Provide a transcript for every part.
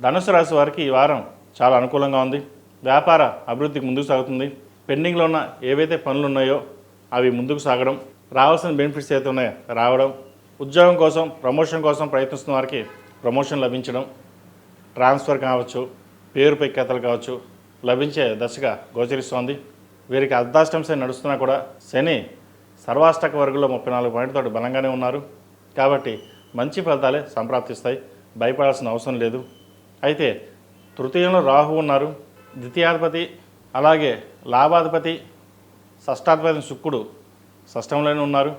ధనుసు రాశి వారికి ఈ వారం చాలా అనుకూలంగా ఉంది. వ్యాపార అభివృద్ధికి ముందుకు సాగుతుంది. పెండింగ్లో ఉన్న ఏవైతే పనులు ఉన్నాయో అవి ముందుకు సాగడం రావాల్సిన బెనిఫిట్స్ ఏవైతే ఉన్నాయో రావడం ఉద్యోగం కోసం ప్రమోషన్ కోసం ప్రయత్నిస్తున్న వారికి ప్రమోషన్ లభించడం ట్రాన్స్ఫర్ కావచ్చు పేరు పెక్కతలు కావచ్చు లభించే దశగా గోచరిస్తోంది. వీరికి అర్ధాష్టంశ నడుస్తున్నా కూడా శని సర్వాష్టక వర్గంలో ముప్పై నాలుగు పాయింట్లతో బలంగానే ఉన్నారు. కాబట్టి మంచి ఫలితాలే సంప్రాప్తిస్తాయి. భయపడాల్సిన అవసరం లేదు. అయితే తృతీయంలో రాహు ఉన్నారు. ద్వితీయాధిపతి అలాగే లాభాధిపతి షష్టాధిపతి శుక్రుడు షష్టంలోనే ఉన్నారు.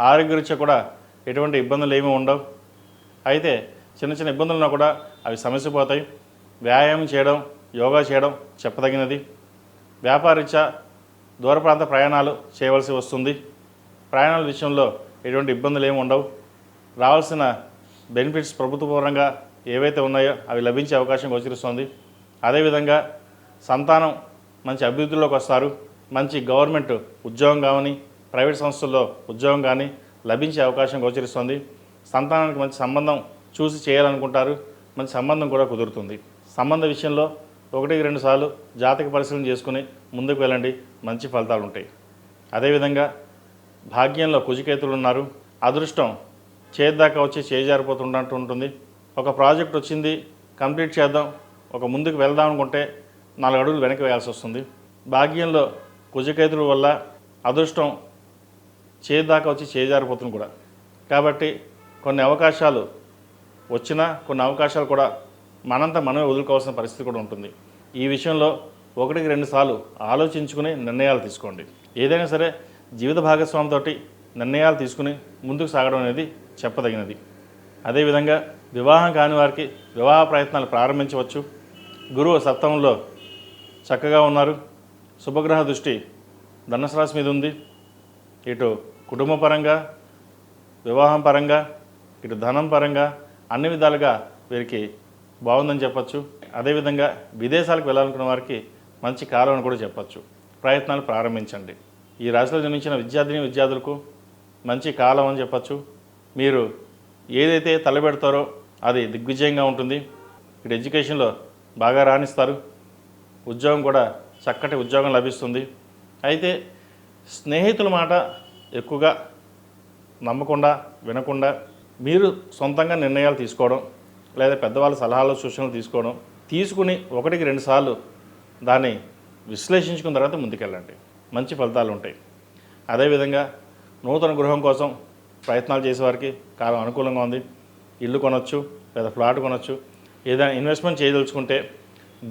ఆరోగ్యరీత్యా కూడా ఎటువంటి ఇబ్బందులు ఏమీ ఉండవు. అయితే చిన్న చిన్న ఇబ్బందులు ఉన్నా కూడా అవి సమస్య పోతాయి. వ్యాయామం చేయడం యోగా చేయడం చెప్పదగినది. వ్యాపారరీత్యా దూర ప్రాంత ప్రయాణాలు చేయవలసి వస్తుంది. ప్రయాణాల విషయంలో ఎటువంటి ఇబ్బందులు ఏమి ఉండవు. రావాల్సిన బెనిఫిట్స్ ప్రభుత్వపూర్వంగా ఏవైతే ఉన్నాయో అవి లభించే అవకాశం గోచరిస్తుంది. అదేవిధంగా సంతానం మంచి అభివృద్ధిలోకి వస్తారు. మంచి గవర్నమెంట్ ఉద్యోగం కానీ ప్రైవేట్ సంస్థల్లో ఉద్యోగం కానీ లభించే అవకాశం గోచరిస్తుంది. సంతానానికి మంచి సంబంధం చూసి చేయాలనుకుంటారు. మంచి సంబంధం కూడా కుదురుతుంది. సంబంధ విషయంలో ఒకటికి రెండు సార్లు జాతక పరిశీలన చేసుకుని ముందుకు వెళ్ళండి. మంచి ఫలితాలు ఉంటాయి. అదేవిధంగా భాగ్యంలో కుజికేతులు ఉన్నారు. అదృష్టం చేద్దాకా వచ్చి చేజారిపోతున్నట్టు ఉంటుంది. ఒక ప్రాజెక్ట్ వచ్చింది కంప్లీట్ చేద్దాం ఒక ముందుకు వెళ్దాం అనుకుంటే నాలుగు అడుగులు వెనక్కి వేయాల్సి వస్తుంది. భాగ్యంలో కుజకేతుల వల్ల అదృష్టం చేదాకా వచ్చి చేజారిపోతుంది కూడా. కాబట్టి కొన్ని అవకాశాలు వచ్చినా కొన్ని అవకాశాలు కూడా మనంతా మనమే వదులుకోవాల్సిన పరిస్థితి కూడా ఉంటుంది. ఈ విషయంలో ఒకటికి రెండు సార్లు ఆలోచించుకుని నిర్ణయాలు తీసుకోండి. ఏదైనా సరే జీవిత భాగస్వామితోటి నిర్ణయాలు తీసుకుని ముందుకు సాగడం అనేది చెప్పదగినది. అదేవిధంగా వివాహం కాని వారికి వివాహ ప్రయత్నాలు ప్రారంభించవచ్చు. గురువు సప్తమంలో చక్కగా ఉన్నారు. శుభగ్రహ దృష్టి ధనుసు రాశి మీద ఉంది. ఇటు కుటుంబ పరంగా వివాహం పరంగా ఇటు ధనం పరంగా అన్ని విధాలుగా వీరికి బాగుందని చెప్పచ్చు. అదేవిధంగా విదేశాలకు వెళ్ళాలనుకున్న వారికి మంచి కాలం అని కూడా చెప్పచ్చు. ప్రయత్నాలు ప్రారంభించండి. ఈ రాశిలో జన్మించిన విద్యార్థిని విద్యార్థులకు మంచి కాలం అని చెప్పచ్చు. మీరు ఏదైతే తలబెడతారో అది దిగ్విజయంగా ఉంటుంది. ఇక్కడ ఎడ్యుకేషన్లో బాగా రాణిస్తారు. ఉద్యోగం కూడా చక్కటి ఉద్యోగం లభిస్తుంది. అయితే స్నేహితుల మాట ఎక్కువగా నమ్మకుండా వినకుండా మీరు సొంతంగా నిర్ణయాలు తీసుకోవడం లేదా పెద్దవాళ్ళ సలహాలు సూచనలు తీసుకోవడం తీసుకుని ఒకటికి రెండు సార్లు దాన్ని విశ్లేషించుకున్న తర్వాత ముందుకెళ్ళండి. మంచి ఫలితాలు ఉంటాయి. అదేవిధంగా నూతన గృహం కోసం ప్రయత్నాలు చేసేవారికి కాలం అనుకూలంగా ఉంది. ఇల్లు కొనొచ్చు లేదా ఫ్లాట్ కొనొచ్చు. ఏదైనా ఇన్వెస్ట్మెంట్ చేయదలుచుకుంటే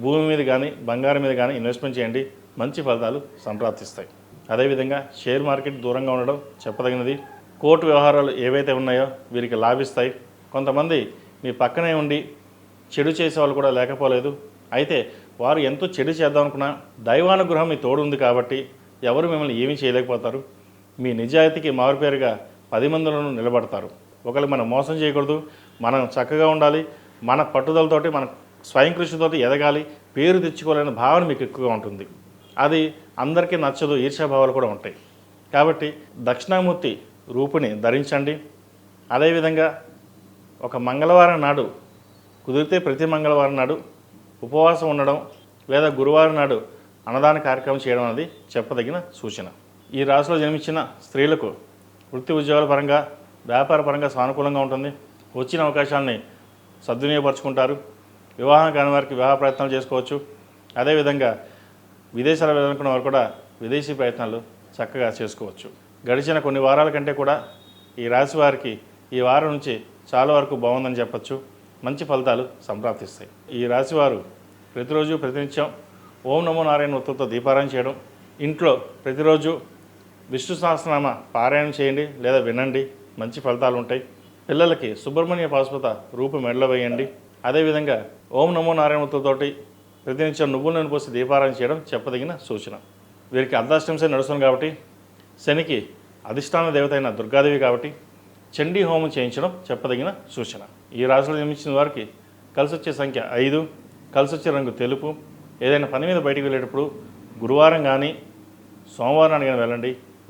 భూమి మీద కానీ బంగారం మీద కానీ ఇన్వెస్ట్మెంట్ చేయండి. మంచి ఫలితాలు సంప్రాప్తిస్తాయి. అదేవిధంగా షేర్ మార్కెట్ దూరంగా ఉండడం చెప్పదగినది. కోర్టు వ్యవహారాలు ఏవైతే ఉన్నాయో వీరికి లాభిస్తాయి. కొంతమంది మీ పక్కనే ఉండి చెడు చేసే వాళ్ళు కూడా లేకపోలేదు. అయితే వారు ఎంతో చెడు చేద్దాం అనుకున్నా దైవానుగ్రహం మీ తోడు ఉంది కాబట్టి ఎవరు మిమ్మల్ని ఏమీ చేయలేకపోతారు. మీ నిజాయితీకి మారుపేరుగా పది మందిలోనూ నిలబడతారు. ఒకళ్ళు మనం మోసం చేయకూడదు మనం చక్కగా ఉండాలి మన పట్టుదలతోటి మన స్వయం కృషితోటి ఎదగాలి పేరు తెచ్చుకోవాలనే భావన మీకు ఎక్కువగా ఉంటుంది. అది అందరికీ నచ్చదు ఈర్ష్యాభావాలు కూడా ఉంటాయి. కాబట్టి దక్షిణామూర్తి రూపుని ధరించండి. అదేవిధంగా ఒక మంగళవారం నాడు కుదిరితే ప్రతి మంగళవారం నాడు ఉపవాసం ఉండడం లేదా గురువారం నాడు అన్నదాన కార్యక్రమం చేయడం అనేది చెప్పదగిన సూచన. ఈ రాశిలో జన్మించిన స్త్రీలకు వృత్తి ఉద్యోగాల పరంగా వ్యాపార పరంగా సానుకూలంగా ఉంటుంది. వచ్చిన అవకాశాలని సద్వినియోగపరుచుకుంటారు. వివాహం కాని వారికి వివాహ ప్రయత్నాలు చేసుకోవచ్చు. అదేవిధంగా విదేశాలు వెళ్ళాలనుకున్న వారు కూడా విదేశీ ప్రయత్నాలు చక్కగా చేసుకోవచ్చు. గడిచిన కొన్ని వారాల కంటే కూడా ఈ రాశి వారికి ఈ వారం నుంచి చాలా వరకు బాగుందని చెప్పచ్చు. మంచి ఫలితాలు సంప్రాప్తిస్తాయి. ఈ రాశి వారు ప్రతిరోజు ప్రతినిత్యం ఓం నమో నారాయణ వృత్తులతో దీపారాయణ చేయడం ఇంట్లో ప్రతిరోజు విష్ణు సహస్రనామ పారాయణం చేయండి లేదా వినండి. మంచి ఫలితాలు ఉంటాయి. పిల్లలకి సుబ్రహ్మణ్య పాశుపత రూపు మెడలో వేయండి. అదేవిధంగా ఓం నమో నారాయణ ప్రతినిత్యం నువ్వులు నూనె పోసి దీపారాయణ చేయడం చెప్పదగిన సూచన. వీరికి అర్ధాష్టంసే నడుస్తుంది కాబట్టి శనికి అధిష్టాన దేవత అయిన దుర్గాదేవి కాబట్టి చండీ హోమం చేయించడం చెప్పదగిన సూచన. ఈ రాశిలో జన్మించిన వారికి కలిసి వచ్చే సంఖ్య ఐదు కలిసి వచ్చే రంగు తెలుపు. ఏదైనా పని మీద బయటికి వెళ్ళేటప్పుడు గురువారం కానీ సోమవారాన్ని కానీ వెళ్ళండి.